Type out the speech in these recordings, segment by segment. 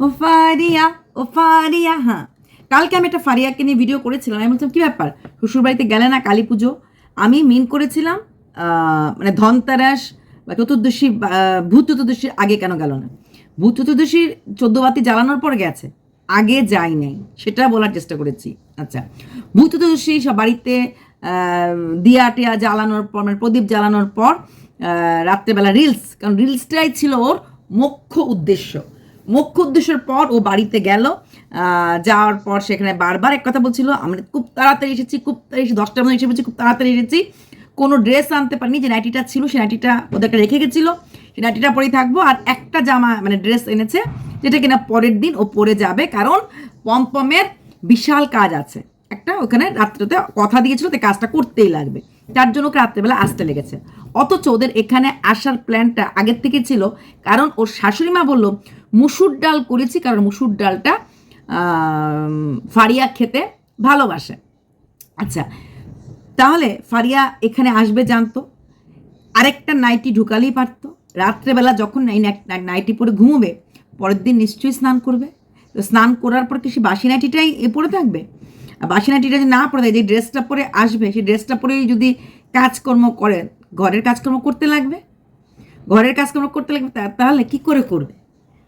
ও ফারিয়া ও ফারিয়া হ্যাঁ। কালকে আমি একটা ফারিয়াকে নিয়ে ভিডিও করেছিলাম। আমি বলছিলাম, কী ব্যাপার? শ্বশুরবাড়িতে গেলে না কালী পুজো? আমি মিন করেছিলাম মানে ধনতেরাস বা চতুর্দশী ভূত চতুর্দশীর আগে কেন গেল না? ভূত চতুর্দশীর চোদ্দ বাতি জ্বালানোর পর গেছে। আগে যাই নাই। সেটা বলার চেষ্টা করেছি। আচ্ছা। ভূত চতুর্দশী সব বাড়িতে দিয়া টিয়া জ্বালানোর পর মানে প্রদীপ জ্বালানোর পর রাত্রেবেলা রিলস কারণ রিলসটাই ছিল ওর মুখ্য উদ্দেশ্য। মুখ্য উদ্দেশ্যের পর ও বাড়িতে গেল। যাওয়ার পর সেখানে বারবার এক কথা বলছিল, আমরা খুব তাড়াতাড়ি এসেছি, খুব তাড়াতাড়ি দশটার মধ্যে এসে বলছি, খুব তাড়াতাড়ি এসেছি। কোনো ড্রেস আনতে পারিনি, যে নাইটিটা ছিল সেই নাইটিটা ওদেরকে রেখে গেছিল। সেই নাইটিটা পরেই থাকব। আর একটা জামা মানে ড্রেস এনেছে, যেটা কিনা পরের দিন ও পরে যাবে। কারণ পমপমের বিশাল কাজ আছে। একটা ওখানে রাত্রেতে কথা দিয়েছিল তো কাজটা করতেই লাগবে। তার জন্য ওকে রাত্রেবেলা আসতে লেগেছে। অথচ ওদের এখানে আসার প্ল্যানটা আগের থেকে ছিল। কারণ ওর শাশুড়ি মা বলল মুসুর ডাল করেছি কারণ মুসুর ডালটা ফারিয়া খেতে ভালোবাসে। আচ্ছা তাহলে ফারিয়া এখানে আসবে জানতো। আরেকটা নাইটি ঢুকালেই পারতো। রাত্রেবেলা যখন এই নাইটি পরে ঘুমোবে, পরের দিন নিশ্চয়ই স্নান করবে। তো স্নান করার পর কি সে বাসি নাইটিটাই এ পরে থাকবে? আর বাসি নাইটিটা যদি না পরে যে ড্রেসটা পরে আসবে সেই ড্রেসটা পরেই যদি কাজকর্ম করে, ঘরের কাজকর্ম করতে লাগবে? ঘরের কাজকর্ম করতে লাগবে তাহলে কি করে করবে?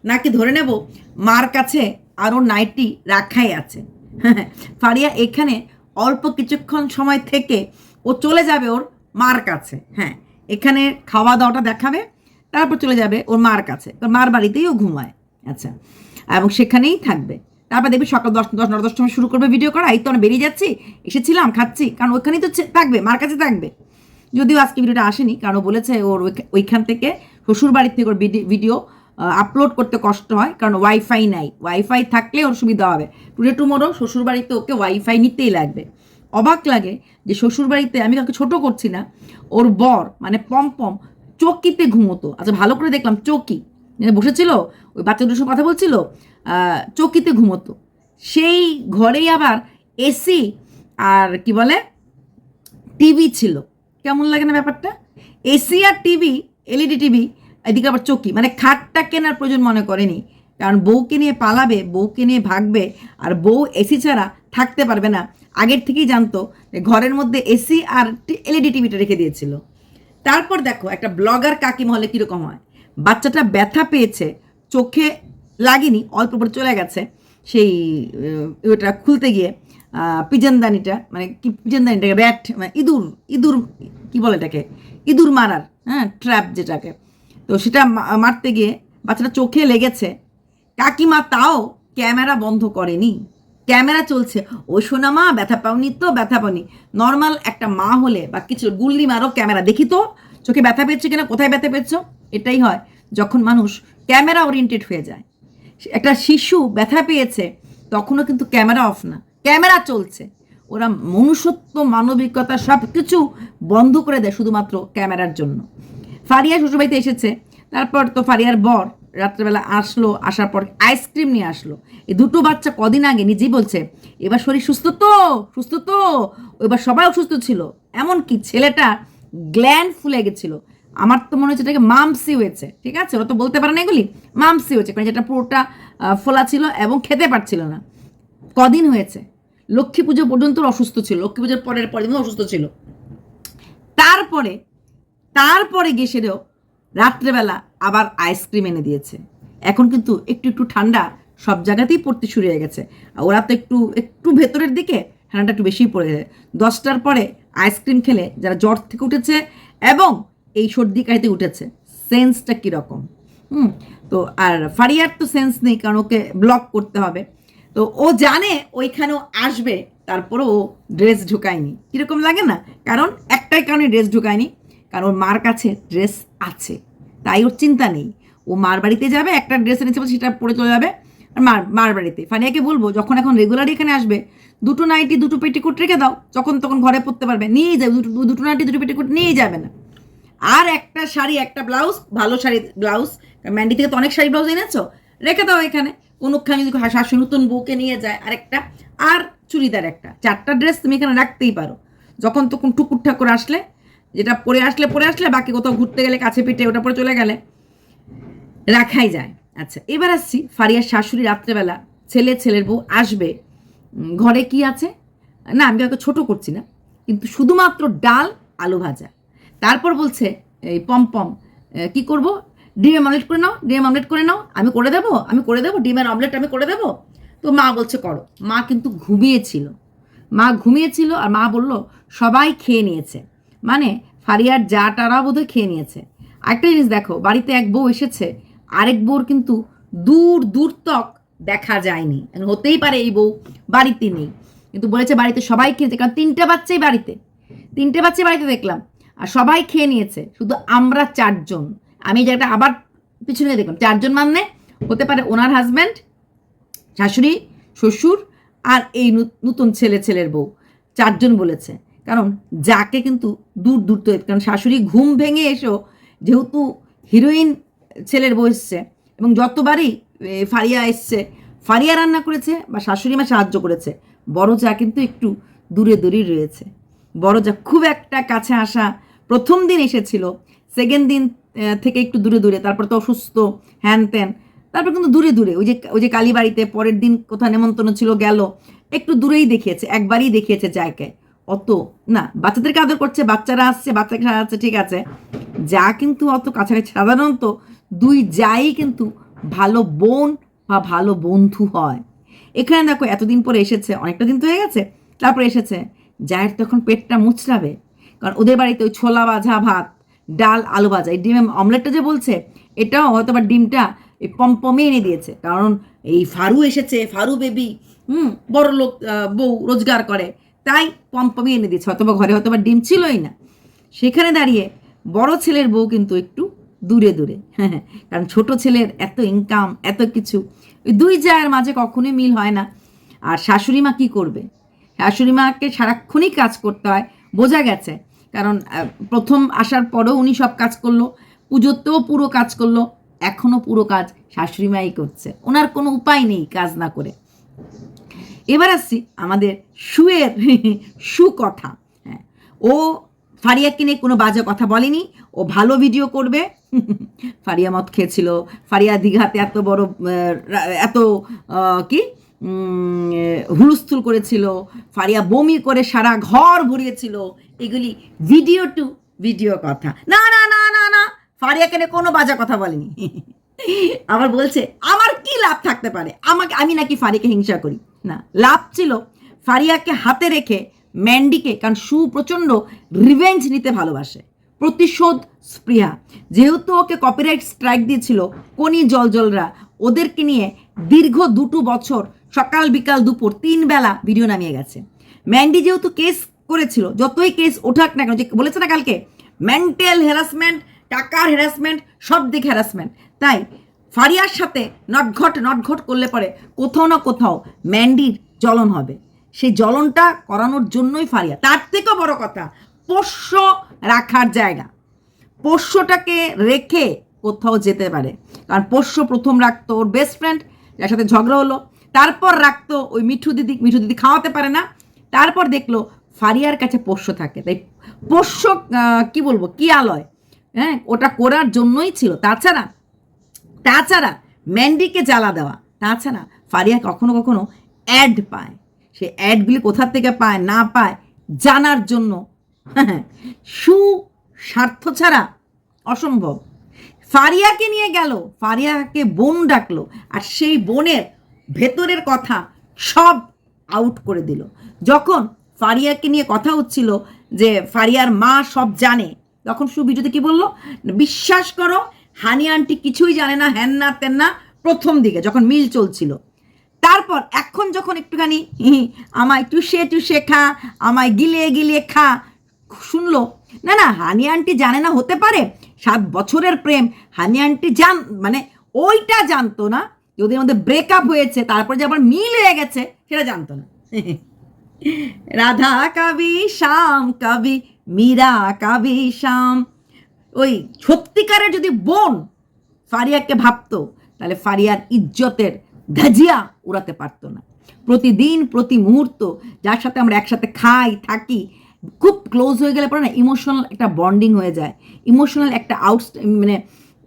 নাকি ধরে নেব মার কাছে আরও নাইটি রাখাই আছে? ফারিয়া এখানে অল্প কিছুক্ষণ সময় থেকে ও চলে যাবে ওর মার কাছে। হ্যাঁ এখানে খাওয়া দাওয়াটা দেখাবে, তারপর চলে যাবে ওর মার কাছে। ওর মার বাড়িতেই ও ঘুমায়। আচ্ছা এবং সেখানেই থাকবে। তারপর দেখবি সকাল দশ দশ, নটা সময় শুরু করবে ভিডিও করা। এই তো আমরা বেরিয়ে যাচ্ছি, এসেছিলাম, খাচ্ছি, কারণ ওখানেই তো থাকবে, মার কাছে থাকবে। যদিও আজকে ভিডিওটা আসেনি, কারণ ও বলেছে ওর ওইখা- ওইখান থেকে শ্বশুর বাড়ির থেকে ওর ভিডি- ভিডিও আপলোড করতে কষ্ট হয়, কারণ ওয়াইফাই নাই। ওয়াইফাই থাকলে ওর সুবিধা হবে। টুডে টুমোরো শ্বশুরবাড়িতে ওকে ওয়াইফাই নিতেই লাগবে। অবাক লাগে যে শ্বশুরবাড়িতে আমি কাউকে ছোট করছি না, ওর বর মানে পমপম, চকিতে ঘুমোতো। আচ্ছা ভালো করে দেখলাম, চকি। বসেছিল? ওই বাচ্চাদের সঙ্গে কথা বলছিল? চকিতে ঘুমোতো। সেই ঘরেই আবার এসি আর কি বলে? টিভি ছিল। কেমন লাগে না ব্যাপারটা? এসি আর টিভি এলইডি টিভি এদিকে আবার চকি। মানে খাটটা কেনার প্রয়োজন মনে করেনি। কারণ বউকে নিয়ে পালাবে, বউকে নিয়ে ভাগবে, আর বউ এসি ছাড়া থাকতে পারবে না। আগের থেকেই জানতো যে ঘরের মধ্যে এসি আর এলইডি টিভিটা রেখে দিয়েছিল। তারপর দেখো, একটা ব্লগার কাকিমা হলে কীরকম হয়? বাচ্চাটা ব্যথা পেয়েছে, চোখে লাগেনি, অল্প পরে চলে গেছে। সেই ওটা খুলতে গিয়ে পিজনদানিটা মানে কি পিজনদানিটাকে র্যাট মানে ইঁদুর ইঁদুর, কি বলে এটাকে? ইঁদুর মারার হ্যাঁ ট্র্যাপ যেটাকে। তো সেটা মারতে গিয়ে বাচ্চাটা চোখে লেগেছে। কাকিমা তাও ক্যামেরা বন্ধ করেনি। ক্যামেরা চলছে। ও সোনা মা, ব্যথা পাওনি তো, ব্যথা পাওনি। নর্মাল একটা মা হলে বা কিছু গুল্লি মারো ক্যামেরা। দেখি তো, চোখে ব্যথা পেয়েছে কিনা, কোথায় ব্যথা পেয়েছ? এটাই হয় যখন মানুষ ক্যামেরা ওরিয়েন্টেড হয়ে যায়। একটা শিশু ব্যথা পেয়েছে, তখনও কিন্তু ক্যামেরা অফ না। ক্যামেরা চলছে। ওরা মনুষ্যত্ব, মানবিকতা সব কিছু বন্ধ করে দেয় শুধুমাত্র ক্যামেরার জন্য। ফারিয়া শ্বশুরবাড়িতে এসেছে। তারপর তো ফারিয়ার বর রাত্রেবেলা আসলো, আসার পর আইসক্রিম নিয়ে আসলো। এই দুটো বাচ্চা কদিন আগে নিজেই বলছে, এবার শরীর সুস্থ তো সুস্থ তো। এবার সবাই অসুস্থ ছিল। এমনকি ছেলেটা গ্ল্যান্ড ফুলে গেছিল। আমার তো মনে হচ্ছে এটাকে মামসি হয়েছে, ঠিক আছে? ওরা তো বলতে পারে না এগুলি, মামসি হয়েছে। কারণ যেটা পুরোটা ফোলা ছিল এবং খেতে পারছিল না। কদিন হয়েছে? লক্ষ্মী পুজো পর্যন্ত অসুস্থ ছিল। লক্ষ্মী পুজোর পরের পরের অসুস্থ ছিল। তারপরে তারপরে গিয়ে সেরেও রাত্রেবেলা আবার আইসক্রিম এনে দিয়েছে। এখন কিন্তু একটু একটু ঠান্ডা সব জায়গাতেই পড়তে শুরু হয়ে গেছে। ওরা তো একটু একটু ভেতরের দিকে ঠান্ডাটা একটু বেশিই পড়ে যায়। দশটার পরে আইসক্রিম খেলে যারা জ্বর থেকে উঠেছে এবং এই সর্দি কাহিতে উঠেছে, সেন্সটা কীরকম? হুম, তো আর ফারিয়ার তো সেন্স নেই, কারণ ওকে ব্লক করতে হবে। তো ও জানে ওইখানেও আসবে তারপরে ও ড্রেস ঢুকায়নি। কীরকম লাগে না? কারণ একটাই কারণে ড্রেস ঢুকায়নি কারণ ওর মার কাছে ড্রেস আছে। তাই ওর চিন্তা নেই। ও মার বাড়িতে যাবে, একটা ড্রেস এনেছে সেটা পরে চলে যাবে। আর মার মার বাড়িতে। ফানিয়াকে বলব, যখন এখন রেগুলার এখানে আসবে, দুটো নাইটি, দুটো পেটিকোট রেখে দাও যখন তখন ঘরে পরতে পারবে। নিয়েই যাবে, দুটো দুটো নাইটি, দুটো পেটিকোট নিয়েই যাবে না। আর একটা শাড়ি, একটা ব্লাউজ ভালো শাড়ি ব্লাউজ ম্যান্ডি থেকে তো অনেক শাড়ি ব্লাউজ এনেছো, রেখে দাও এখানে। কোনোখানে যদি শাশু নতুন বউকে নিয়ে যায়, আরেকটা, আর চুড়িদার একটা। চারটা ড্রেস তুমি এখানে রাখতেই পারো। যখন তখন টুকুর ঠাকুর আসলে যেটা পরে আসলে পরে আসলে, বাকি কোথাও ঘুরতে গেলে, কাছে পিঠে ওটা পরে চলে গেলে। রাখাই যায়। আচ্ছা এবার আসছি ফারিয়ার শাশুড়ি রাত্রেবেলা, ছেলে, ছেলের বউ আসবে। ঘরে কি আছে? না, আমি কাউকে ছোট করছি না। কিন্তু শুধুমাত্র ডাল, আলু ভাজা। তারপর বলছে, এই পমপম কি করব? ডিমের অমলেট করে নাও, ডিমের অমলেট করে নাও, আমি করে দেবো, আমি করে দেবো, ডিমের অমলেট আমি করে দেবো। তো মা বলছে, করো। মা কিন্তু ঘুমিয়েছিল। মা ঘুমিয়েছিল আর মা বলল, সবাই খেয়ে নিয়েছে। মানে ফারিয়ার যা টারা বোধহয় খেয়ে নিয়েছে। আরেকটা জিনিস দেখো, বাড়িতে এক বউ এসেছে, আরেক বউর কিন্তু দূর দূর তক দেখা যায়নি। এখন হতেই পারে এই বউ বাড়িতে নেই। কিন্তু বলেছে বাড়িতে সবাই খেয়েছে কারণ তিনটে বাচ্চাই বাড়িতে। তিনটে বাচ্চাই বাড়িতে দেখলাম, আর সবাই খেয়ে নিয়েছে, শুধু আমরা চারজন। আমি জায়গাটা আবার পিছনে দেখলাম, চারজন মানে হতে পারে ওনার হাজব্যান্ড শাশুড়ি, শ্বশুর আর এই নতুন ছেলে, ছেলের বউ। চারজন বলেছে। কারণ যাকে কিন্তু দূর দূর তো কারণ শাশুড়ি ঘুম ভেঙে এসেও যেহেতু হিরোইন ছেলের বউ এসছে এবং যতবারই ফারিয়া এসছে, ফারিয়া রান্না করেছে বা শাশুড়ি মা সাহায্য করেছে বড় যা কিন্তু একটু দূরে দূরেই রয়েছে। বড় যা খুব একটা কাছে আসা প্রথম দিন এসেছিল সেকেন্ড দিন থেকে একটু দূরে দূরে, তারপর তো অসুস্থ, হ্যান ত্যান, তারপর কিন্তু দূরে দূরে, ওই যে ওই যে কালীবাড়িতে পরের দিন কোথাও নেমন্তন্ন ছিল, গেল, একটু দূরেই দেখিয়েছে, একবারই দেখিয়েছে জায়গায় অত, না, বাচ্চাদেরকে আদর করছে, বাচ্চারা আসছে, বাচ্চাকে সাজাচ্ছে, ঠিক আছে। যা কিন্তু অত কাছাকাছি সাধারণত দুই যাই কিন্তু ভালো বোন বা ভালো বন্ধু হয়। এখানে দেখো, এতদিন পরে এসেছে, অনেকটা দিন তো হয়ে গেছে, তারপরে এসেছে, জায়ের তখন পেটটা মুচড়াবে, কারণ ওদের বাড়িতে ওই ছোলা ভাজা ভাত, ডাল, আলু ভাজা, এই ডিমের অমলেটটা যে বলছে, এটাও হয়তো বা ডিমটা এই পমপমে এনে দিয়েছে, কারণ এই ফারু এসেছে, ফারু বেবি, হুম বড় লোক বউ রোজগার করে তাই পমপমে এনে দিয়েছে হয়তো ঘরে হয়তো বা ডিম ছিলই না। সেখানে দাঁড়িয়ে বড় ছেলের বউ কিন্তু একটু দূরে দূরে। হ্যাঁ কারণ ছোট ছেলের এত ইনকাম এত কিছু, ওই দুই জায়ের মাঝে কখনোই মিল হয় না। আর শাশুড়ি মা কী করবে? শাশুড়ি মাকে সারাক্ষণই কাজ করতে হয়, বোঝা গেছে। কারণ প্রথম আসার পরেও উনি সব কাজ করল, পুজোতেও পুরো কাজ করল এখনও পুরো কাজ শাশুড়ি মাই করছে। ওনার কোনো উপায় নেই কাজ না করে। এবার আসছি আমাদের সুয়ের সু কথা হ্যাঁ ও ফারিয়াকে নিয়ে কোনো বাজে কথা বলেনি, ও ভালো ভিডিও করবে। ফারিয়া মদ খেয়েছিল, ফারিয়া দীঘাতে এত বড় এত কি হুলস্থুল করেছিল, ফারিয়া বমি করে সারা ঘর ভরিয়েছিল এগুলি ভিডিও টু ভিডিও কথা। না না না না না, ফারিয়াকে নিয়ে কোনো বাজা কথা বলেনি। আবার বলছে, আমার কি লাভ থাকতে পারে? আমাকে, আমি নাকি ফারিয়াকে হিংসা করি। না, লাভ ছিল ফারিয়াকে হাতে রেখে ম্যান্ডিকে, কারণ সু প্রচণ্ড রিভেঞ্জ নিতে ভালোবাসে। প্রতিশোধ স্পৃহা। যেহেতু ওকে কপিরাইট স্ট্রাইক দিয়েছিল কোনি জলজলরা, ওদেরকে নিয়ে দীর্ঘ দুটো বছর সকাল বিকাল দুপুর তিন বেলা ভিডিও নামিয়ে গেছে। ম্যান্ডি যেহেতু কেস করেছিল, যতই কেস ওঠাক না কেন, যে বলেছে না কালকে মেন্টাল হ্যারাসমেন্ট টাকার হ্যারাসমেন্ট সব দিক হ্যারাসমেন্ট তাই ফারিয়ার সাথে নটঘট নটঘট করলে পরে কোথাও না কোথাও ম্যান্ডির জ্বলন হবে। সেই জ্বলনটা করানোর জন্যই ফারিয়া। তার থেকেও বড় কথা, পোষ্য রাখার জায়গা। পোষ্যটাকে রেখে কোথাও যেতে পারে। কারণ পোষ্য প্রথম রাখতো ওর বেস্ট ফ্রেন্ড যার সাথে ঝগড়া হলো। তারপর রাখতো ওই মিঠু দিদি মিঠু দিদি খাওয়াতে পারে না। তারপর দেখল ফারিয়ার কাছে পোষ্য থাকে। তাই পোষ্য কি বলব, কি আলয়। হ্যাঁ ওটা করার জন্যই ছিল। তাছাড়া তাছাড়া ম্যান্ডিকে জ্বালা দেওয়া। তাছাড়া ফারিয়া কখনো কখনো অ্যাড পায়। সে অ্যাডগুলি কোথা থেকে পায়, না পায়, জানার জন্য। সু স্বার্থ ছাড়া অসম্ভব। ফারিয়াকে নিয়ে গেল, ফারিয়াকে বোন ডাকলো, আর সেই বোনের ভেতরের কথা সব আউট করে দিল। যখন ফারিয়াকে নিয়ে কথা হচ্ছিল যে ফারিয়ার মা সব জানে, তখন সু ভিডিওতে কি বলল? বিশ্বাস করো হানি আন্টি কিছুই জানে না হ্যান না, তেন না, প্রথম দিকে যখন মিল চলছিল। তারপর এখন যখন একটুখানি আমায় টুসে টুসে খা, আমায় গিলিয়ে গিলিয়ে খা, শুনলো, না না, হানি আন্টি জানে না হতে পারে, সাত বছরের প্রেম, হানি আন্টি জান মানে ওইটা জানতো না, যে ওদের মধ্যে ব্রেকআপ হয়েছে, তারপর যে আবার মিল হয়ে গেছে, সেটা জানতো না। রাধা কবি, শ্যাম কবি, মীরা কবি, শ্যাম ওই সত্যিকারের যদি বোন ফারিয়াকে ভাবতো তাহলে ফারিয়ার ইজ্জতের ধাজিয়া উড়াতে পারতো না। প্রতিদিন প্রতি মুহূর্ত যার সাথে আমরা একসাথে খাই থাকি খুব ক্লোজ হয়ে গেলে পরে না ইমোশনাল একটা বন্ডিং হয়ে যায় ইমোশনাল একটা আউট মানে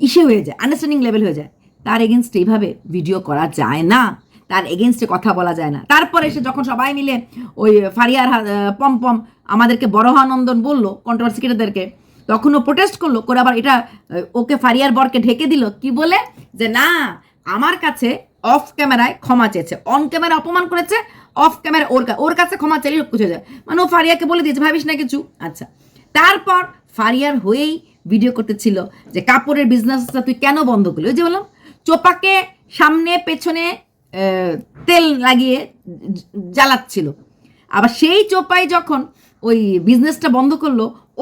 ইসে হয়ে যায় আন্ডারস্ট্যান্ডিং লেভেল হয়ে যায়। তার এগেনস্টে এইভাবে ভিডিও করা যায় না। তার এগেনস্টে কথা বলা যায় না। তারপরে সে যখন সবাই মিলে ওই ফারিয়ার আহ, পম্পম আমাদেরকে বড় নন্দন বলল কন্ট্রোভার্সি ক্রিয়েটারদেরকে তখন ও প্রোটেস্ট করল, করে আবার এটা ওকে ফারিয়ার বরকে ঢেকে দিল। কি বলে? যে না, আমার কাছে অফ ক্যামেরায় ক্ষমা চেয়েছে। অন ক্যামেরা অপমান করেছে অফ ক্যামেরা ওর ওর কাছে ক্ষমা চাইলে সব যায়। মানে ও ফারিয়াকে বলে দিয়েছে, ভাবিস না কিছু? আচ্ছা। তারপর ফারিয়ার হয়েই ভিডিও করতেছিল যে, কাপড়ের বিজনেসটা তুই কেন বন্ধ করলি? ওই যে বললাম, চোপাকে সামনে, পেছনে তেল লাগিয়ে জ্বালাচ্ছিল। আবার সেই চোপাই যখন ওই বিজনেসটা বন্ধ করল,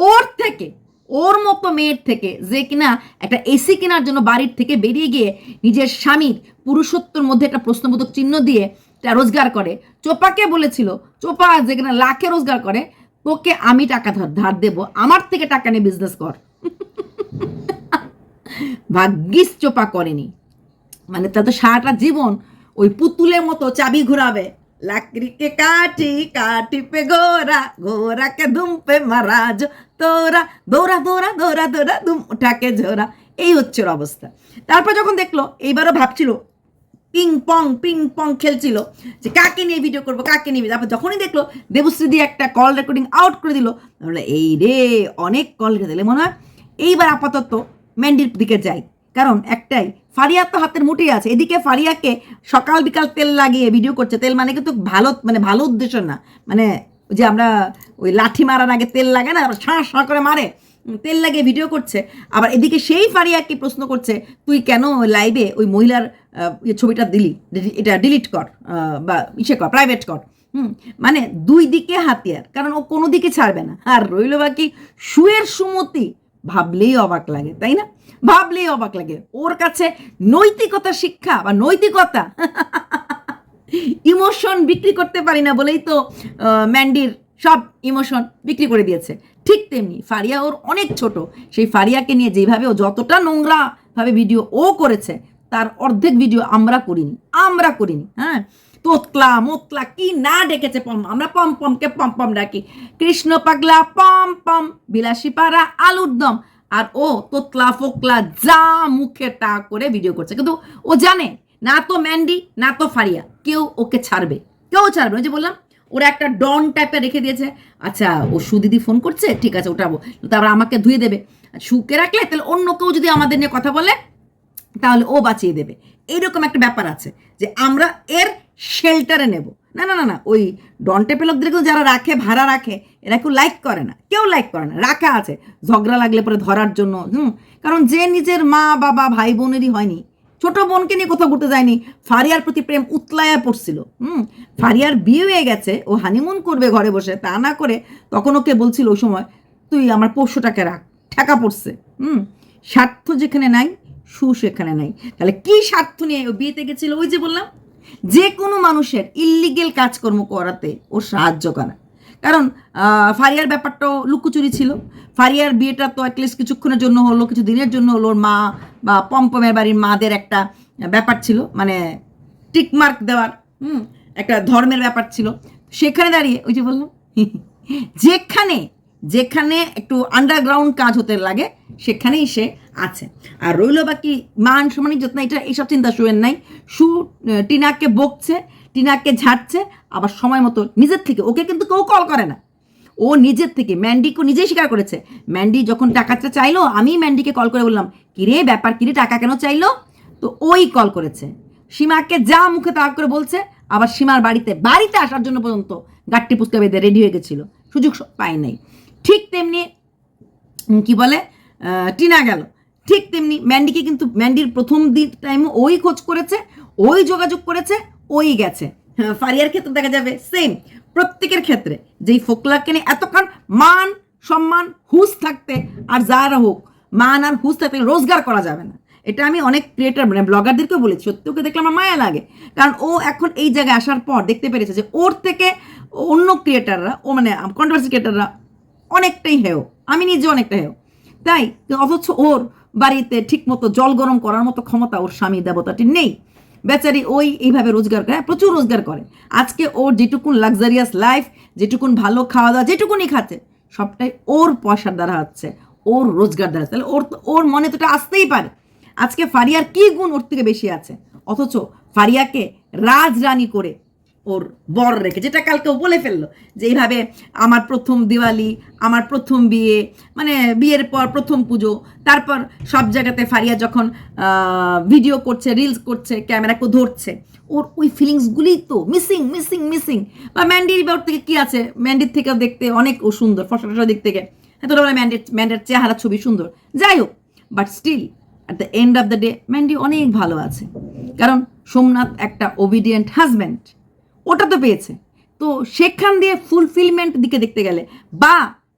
ওর থেকে ওর মতো মেয়ের থেকে, যে কিনা একটা এসি কেনার জন্য বাড়ির থেকে বেরিয়ে গিয়ে নিজের স্বামীর পুরুষত্বর মধ্যে একটা প্রশ্নবোধক চিহ্ন দিয়ে তা রোজগার করে। চোপাকে বলেছিল? চোপা যে কিনা লাখে রোজগার করে, তোকে আমি টাকা ধার ধার দেবো। আমার থেকে টাকা নিয়ে বিজনেস কর। ভাগ্যিস চোপা করেনি। মানে তা তো সারাটা জীবন ওই পুতুলের মতো চাবি ঘুরাবে। লাকড়িকে কাটি কাটি পে গোরা গোরা কে ধুম পে মারাজ তোরা দৌড়া দৌড়া দৌড়া দৌড়া ধুম উঠাকে ঝোরা এই হচ্ছে অবস্থা। তারপর যখন দেখল, এইবারও ভাবছিল পিং পং পিং পং খেলছিল, যে কাকে নিয়ে ভিডিও করব, কাকে নিয়ে তারপর যখনই দেখল, দেবশ্রী একটা কল রেকর্ডিং আউট করে দিল এই রে, অনেক কল রেখে দিলে। মনে হয়, এইবার আপাতত ম্যান্ডির দিকে যাই কারণ একটাই, ফারিয়া তো হাতের মুঠেই আছে। এদিকে ফারিয়াকে সকাল বিকাল তেল লাগিয়ে ভিডিও করছে। তেল মানে কিন্তু ভালো মানে ভালো উদ্দেশ্য না। মানে যে আমরা ওই লাঠি মারার আগে তেল লাগে না সাঁ সাঁ করে মারে। তেল লাগিয়ে ভিডিও করছে। আবার এদিকে সেই ফারিয়াকে প্রশ্ন করছে, তুই কেন লাইভে ওই মহিলার ইয়ে ছবিটা দিলি? এটা ডিলিট কর বা ইসে কর প্রাইভেট কর। হুম মানে দুই দিকে হাতিয়ার, কারণ ও কোনো দিকে ছাড়বে না। আর রইল বাকি সুয়ের সুমতি ভাবলেই অবাক লাগে, তাই না? ভাবলেই অবাক লাগে। ওর কাছে নৈতিকতা শিক্ষা বা নৈতিকতা ইমোশন বিক্রি করতে পারি না বলেই তো ম্যান্ডির সব ইমোশন বিক্রি করে দিয়েছে। ঠিক তেমনি ফারিয়া ওর অনেক ছোট। সেই ফারিয়াকে নিয়ে যেভাবে ও যতটা নোংরা ভাবে ভিডিও ও করেছে, তার অর্ধেক ভিডিও আমরা করিনি আমরা করিনি হ্যাঁ? তোতলা মোতলা কি না ডেকেছে পম, আমরা পম পমকে পম পম ডাকি। কৃষ্ণ পাগলা পম পম বিলাসী পাড়া আলুর দম। আর ও তোতলা ফোকলা যা মুখে তা করে ভিডিও করছে। কিন্তু ও জানে, না তো ম্যান্ডি, না তো ফারিয়া, কেউ ওকে ছাড়বে। কেউ ছাড়বে যে বললাম, ওরা একটা ডন টাইপের রেখে দিয়েছে। আচ্ছা ও সুদিদি ফোন করছে? ঠিক আছে ওঠাবো তারপর আমাকে ধুয়ে দেবে। শুকে রাখলে তাহলে অন্য কেউ যদি আমাদের নিয়ে কথা বলে, তাহলে ও বাঁচিয়ে দেবে। এইরকম একটা ব্যাপার আছে যে আমরা এর শেল্টারে নেব। না না না না, ওই ডন্টে পেলকদেরকেও যারা রাখে, ভাড়া রাখে, এরা কেউ লাইক করে না। কেউ লাইক করে না, রাখা আছে। ঝগড়া লাগলে পরে ধরার জন্য, হুম? কারণ যে নিজের মা, বাবা, ভাই, বোনেরই হয়নি, ছোট বোনকে নিয়ে কোথাও ঘুরতে যায়নি, ফারিয়ার প্রতি প্রেম উতলায়া পড়ছিল, হুম? ফারিয়ার বিয়ে হয়ে গেছে, ও হানিমুন করবে ঘরে বসে, তা না করে তখন ওকে বলছিল ওই সময়, তুই আমার পোষ্যটাকে রাখ, ঠেকা পড়ছে, হুম? স্বার্থ যেখানে নাই সু সেখানে নাই। তাহলে কি স্বার্থ নিয়ে ও বিয়েতে গেছিল? ওই যে বললাম যে কোনো মানুষের ইল্লিগেল কাজকর্ম করাতে ও সাহায্য করা। কারণ ফারিয়ার ব্যাপারটাও লুকোচুরি ছিল। ফারিয়ার বিয়েটা তো অ্যাটলিস্ট কিছুক্ষণের জন্য হলো, কিছু দিনের জন্য হলো। ওর মা বা পম্পমের বাড়ির মাদের একটা ব্যাপার ছিল মানে টিকমার্ক দেওয়ার, হুম, একটা ধর্মের ব্যাপার ছিল। সেখানে দাঁড়িয়ে ওই যে বললাম যেখানে যেখানে একটু আন্ডারগ্রাউন্ড কাজ হতে লাগে, সেখানেই সে আছে। আর রইল বাকি মান, সমান ইজ্জত না এটা এইসব চিন্তা শুয়েন নাই। সু টিনাকে বকছে, টিনাকে ঝাড়ছে, আবার সময় মতো নিজের থেকে, ওকে কিন্তু কেউ কল করে না। ও নিজের থেকে ম্যান্ডিকে নিজেই স্বীকার করেছে। ম্যান্ডি যখন টাকাটা চাইলো, আমি ম্যান্ডিকে কল করে বললাম, কিরে, ব্যাপার, কিরে, টাকা কেন চাইলো? তো ওই কল করেছে। সীমাকে যা মুখে তাক করে বলছে, আবার সীমার বাড়িতে বাড়িতে আসার জন্য পর্যন্ত গাট্টি পুস্কা বেঁধে রেডি হয়ে গেছিল। সুযোগ পায় নাই। ঠিক তেমনি কি বলে টিনা গেল। ঠিক তেমনি ম্যান্ডিকে কিন্তু ম্যান্ডির প্রথম দিন টাইমে ওই খোঁজ করেছে ওই যোগাযোগ করেছে ওই গেছে। হ্যাঁ, ফারিয়ার ক্ষেত্রে দেখা যাবে সেম প্রত্যেকের ক্ষেত্রে। যেই ফোকলাকে নিয়ে এতক্ষণ মান সম্মান হুঁশ থাকতে আর যারা হোক মান আর হুঁশ থাকতে রোজগার করা যাবে না। এটা আমি অনেক ক্রিয়েটার মানে ব্লগারদেরকেও বলেছি সত্যি ওকে দেখলে আমার মায়া লাগে। কারণ ও এখন এই জায়গায় আসার পর দেখতে পেরেছে যে ওর থেকে অন্য ক্রিয়েটাররা ও মানে কন্ট্রোভার্সি ক্রিয়েটাররা অনেকটাই হেও। আমি নিজে অনেকটা হেও। তাই অথচ ওর বাড়িতে ঠিকমতো জল গরম করার মতো ক্ষমতা ওর স্বামী দেবতাটির নেই। বেচারি ওই এইভাবে রোজগার করে, প্রচুর রোজগার করে। আজকে ওর যেটুকুন লাক্সারিয়াস লাইফ যেটুকুন ভালো খাওয়া দাওয়া যেটুকুনি খাচ্ছে, সবটাই ওর পয়সার দ্বারা হচ্ছে, ওর রোজগার দ্বারা। তাহলে ওর তো- ওর মনে তো এটা আসতেই পারে। আজকে ফারিয়ার কি গুণ ওর থেকে বেশি আছে? অথচ ফারিয়াকে রাজরানী করে ওর বর রেখে, যেটা কালকে ও বলে ফেলল যে এইভাবে আমার প্রথম দিওয়ালি, আমার প্রথম বিয়ে মানে বিয়ের পর প্রথম পুজো, তারপর সব জায়গাতে ফারিয়া যখন ভিডিও করছে রিলস করছে ক্যামেরাকে ধরছে, ওর ওই ফিলিংসগুলি তো মিসিং মিসিং মিসিং বা ম্যান্ডির ব্যাপার থেকে কী আছে? ম্যান্ডির থেকেও দেখতে অনেক ও সুন্দর ফসল ফসল দিক থেকে। এত বলে ম্যান্ডির ম্যান্ডের চেহারা ছবি সুন্দর। যাই হোক but still at the end of the day Mandy অনেক ভালো আছে। কারণ সোমনাথ একটা ওবিডিয়েন্ট হাজব্যান্ড ওটা তো পেয়েছে। তো সেখান দিয়ে ফুলফিলমেন্ট দিকে দেখতে গেলে বা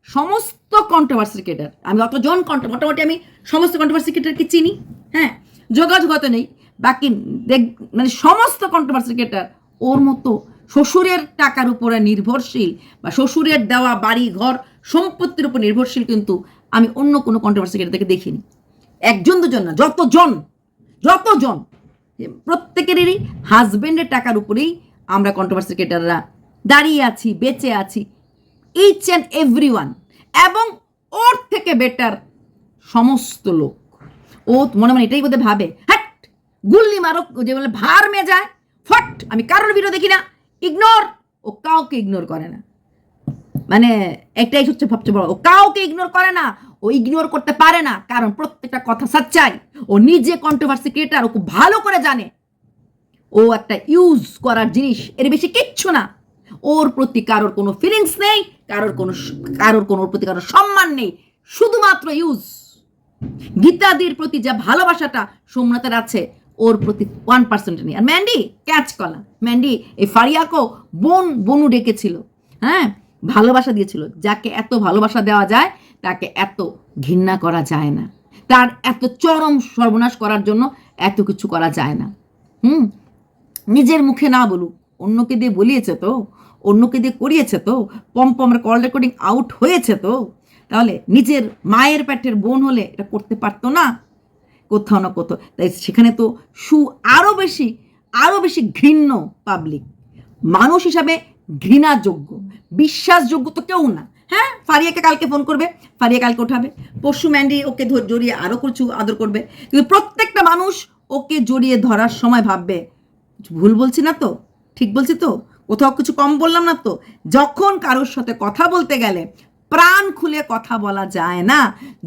সমস্ত কন্ট্রোভার্সি ক্রিকেটার আমি অতজন কন্ট্রো মোটামুটি আমি সমস্ত কন্ট্রোভার্সি ক্রিকেটারকে চিনি হ্যাঁ? যোগাযোগ হয়তো নেই। বাকি দেখ মানে সমস্ত কন্ট্রোভার্সি ক্রিকেটার ওর মতো শ্বশুরের টাকার উপরে নির্ভরশীল বা শ্বশুরের দেওয়া বাড়ি, ঘর, সম্পত্তির উপর নির্ভরশীল কিন্তু আমি অন্য কোনো কন্ট্রোভার্সি ক্রিকেটারকে দেখিনি। একজন দুজন না, যতজন যতজন, প্রত্যেকেরই হাজবেন্ডের টাকার উপরেই আমরা কন্ট্রোভার্সি ক্রিকেটাররা দাঁড়িয়ে আছি, বেঁচে আছি ইচ অ্যান্ড এভরি এবং ওর থেকে বেটার সমস্ত লোক। ও মনে মনে এটাই বোধহয় ভাবে হ্যাট গুল্লি মারো যে বলে ভার মে যায় ফট, আমি কারোর ভিডিও দেখি না ইগনোর ও কাউকে ইগনোর করে না। মানে একটাই হচ্ছে সবচেয়ে বড়, ও কাউকে ইগনোর করে না, ও ইগনোর করতে পারে না, কারণ প্রত্যেকটা কথা সাচ্চাই, ও নিজে কন্ট্রোভার্সি ক্রিয়েটার ও খুব ভালো করে জানে ও একটা ইউজ করার জিনিস, এর বেশি কিচ্ছু না। ওর প্রতি কারোর কোনো ফিলিংস নেই, কারোর কোনো কারোর কোনো প্রতি কারোর সম্মান নেই, শুধুমাত্র ইউজ গীতাদির প্রতি যা ভালোবাসাটা সোমনাথের আছে, ওর প্রতি ওয়ান পার্সেন্ট নেই। আর ম্যান্ডি ক্যাচ কলা। ম্যান্ডি, এই ফারিয়াকেও বোন, বনু ডেকেছিল হ্যাঁ? ভালোবাসা দিয়েছিল। যাকে এত ভালোবাসা দেওয়া যায়, তাকে এত ঘৃণা করা যায় না। তার এত চরম সর্বনাশ করার জন্য এত কিছু করা যায় না। হুম? নিজের মুখে না বলুক। অন্যকে দিয়ে বলিয়েছে তো? অন্যকে দিয়ে করিয়েছে তো? পম্পমের কল রেকর্ডিং আউট হয়েছে তো? তাহলে নিজের মায়ের পেটের বোন হলে এটা করতে পারতো না? কোথাও না কোথাও। তাই সেখানে তো সু আরও বেশি আরও বেশি ঘৃণ্য পাবলিক মানুষ হিসাবে ঘৃণাযোগ্য। বিশ্বাসযোগ্য তো কেউ না। হ্যাঁ? ফারিয়াকে কালকে ফোন করবে, ফারিয়া কালকে ওঠাবে। পশু ম্যান্ডি ওকে জড়িয়ে আরও কিছু আদর করবে। কিন্তু প্রত্যেকটা মানুষ ওকে জড়িয়ে ধরার সময় ভাববে ভুল বলছি না তো? ঠিক বলছি তো? কোথাও কিছু কম বললাম না তো? যখন কারোর সাথে কথা বলতে গেলে প্রাণ খুলে কথা বলা যায় না।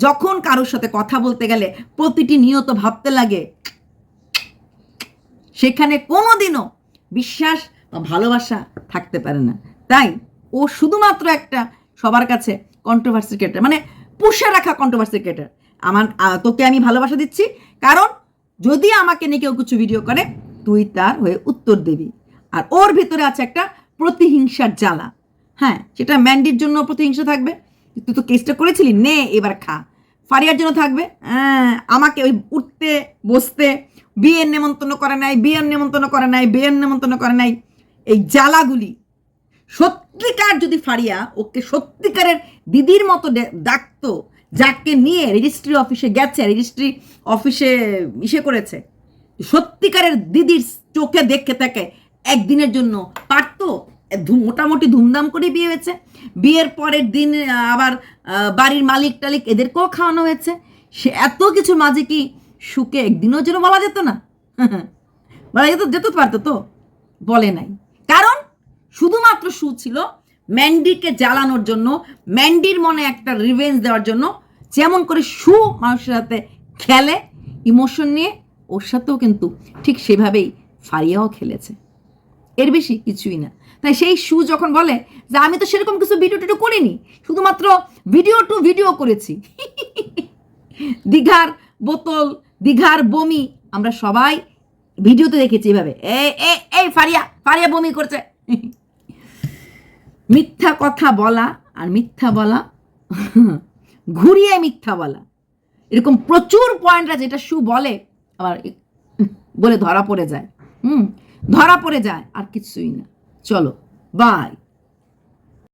যখন কারোর সাথে কথা বলতে গেলে প্রতিটি নিয়ত ভাবতে লাগে। সেখানে কোনোদিনও বিশ্বাস বা ভালোবাসা থাকতে পারে না। তাই ও শুধুমাত্র একটা সবার কাছে কন্ট্রোভার্সি ক্রিয়েটার মানে পুষে রাখা কন্ট্রোভার্সি ক্রিয়েটার আমার তোকে আমি ভালোবাসা দিচ্ছি। কারণ যদি আমাকে নিয়ে কেউ কিছু ভিডিও করে তুই তার হয়ে উত্তর দিবি। আর ওর ভিতরে আছে একটা প্রতিহিংসার জ্বালা। হ্যাঁ সেটা ম্যান্ডির জন্য প্রতিহিংসা থাকবে। তুই তো কেসটা করেছিলি নে এবার খা। ফারিয়ার জন্য থাকবে। হ্যাঁ, আমাকে ওই উঠতে বসতে বিয়ের নেমন্তন্ন করে নাই বিয়ের নেমন্তন্ন করে নাই বিয়ের নেমন্তন্ন করে নাই। এই জ্বালাগুলি সত্যিকার যদি ফারিয়া ওকে সত্যিকারের দিদির মতো ডাকতো যাকে নিয়ে রেজিস্ট্রি অফিসে গেছে রেজিস্ট্রি অফিসে ইসে করেছে সত্যিকারের দিদির চোখে দেখে থাকে একদিনের জন্য পারতো? মোটামুটি ধুমধাম করে বিয়ে হয়েছে। বিয়ের পরের দিন আবার বাড়ির মালিক টালিক এদেরকেও খাওয়ানো হয়েছে। সে এত কিছু মাঝে কি সুখে একদিনও যেন বলা যেত না? বলা যেত যেত পারতো তো? বলে নাই। কারণ শুধুমাত্র সু ছিল ম্যান্ডিকে জ্বালানোর জন্য, ম্যান্ডির মনে একটা রিভেঞ্জ দেওয়ার জন্য। যেমন করে সু মানুষের সাথে খেলে ইমোশন নিয়ে ওর সাথেও কিন্তু ঠিক সেভাবেই ফারিয়াও খেলেছে। এর বেশি কিছুই না। তাই সেই সু যখন বলে যে, আমি তো সেরকম কিছু ভিডিও টিডিও করিনি, শুধুমাত্র ভিডিও টু ভিডিও করেছি। দীঘার বোতল, দীঘার বমি, আমরা সবাই ভিডিওতে দেখেছি এভাবে। এই ফারিয়া ফারিয়া বমি করছে। মিথ্যা কথা বলা আর মিথ্যা বলা, ঘুরিয়ে মিথ্যা বলা। এরকম প্রচুর পয়েন্ট আছে যেটা সু বলে আবার বলে ধরা পড়ে যায়। হুম ধরা পড়ে যায় আর কিছুই না। চলো বাই